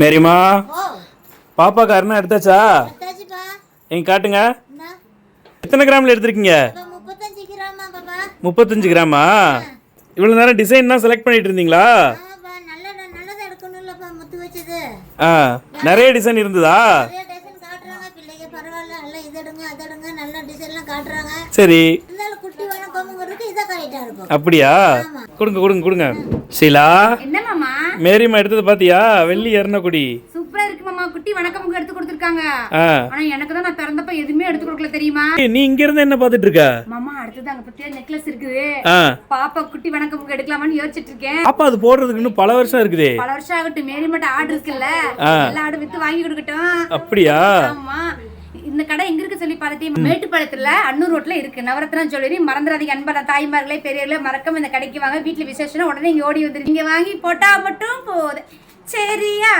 மேரிமா ஓ. பாப்பாக்கு அருணா எடுத்தாச்சா? எங்க காட்டுங்க. எத்தனை கிராமில் எடுத்திருக்கீங்க? முப்பத்தஞ்சு கிராமா பாப்பா. இவ்வளோ நேரம் டிசைன் தான் செலக்ட் பண்ணிட்டு இருந்தீங்களா? ஆ. நிறைய டிசைன் இருந்ததா? நிறைய டிசைன் காட்டுறாங்க பிள்ளைங்க பரவாயில்ல. எல்லாம் இது எடுங்க அது எடுங்க நல்ல டிசைன்லாம் காட்டுறாங்க. சரி. அப்படியா? கொடுங்க கொடுங்க கொடுங்க. ஷீலா? என்ன மாமா மேரிமா எடுத்தது பாத்தியா? வெள்ளி எர்ணக்குடி. சூப்பரா இருக்கு மாமா. குட்டி வணக்கம் எடுத்து கொடுத்துருக்காங்க. ஆனா எனக்கு தான் நான் பிறந்தப்ப எதுவுமே எடுத்து கொடுக்கல தெரியுமா? நீ இங்க இருந்து என்ன பார்த்துட்டு இருக்க? மாமா அடுத்தது அங்க பத்தியா நெக்லஸ் இருக்குது. பாப்பா குட்டி வணக்கம் எடுக்கலாமான்னு யோசிச்சுட்டு இருக்கேன். பாப்பா அது போடுறதுக்கு இன்னும் பல வருஷம் இருக்குதே. பல வருஷம் ஆகட்டும். மேரி மட்டும் ஆடு இருக்குல்ல. எல்லா ஆடு வித்து வாங்கி கொடுக்கட்டும். அப்படியா? இந்த கடை எங்க இருக்கு சொல்லி பார்த்துட்டு மேட்டுப்பாளையத்துல அன்னூர் ரோட்ல இருக்கு. நவரத்னம் ஜுவல்லரி மறந்துடாதீங்க அன்பான தாய்மார்களே பெரியவர்களே மறக்காம இந்த கடைக்கு வாங்க. வீட்டுல விசேஷம் உடனே இங்க ஓடி வந்துருங்க. வாங்கி போட்டா மட்டும் போதும். சரியா?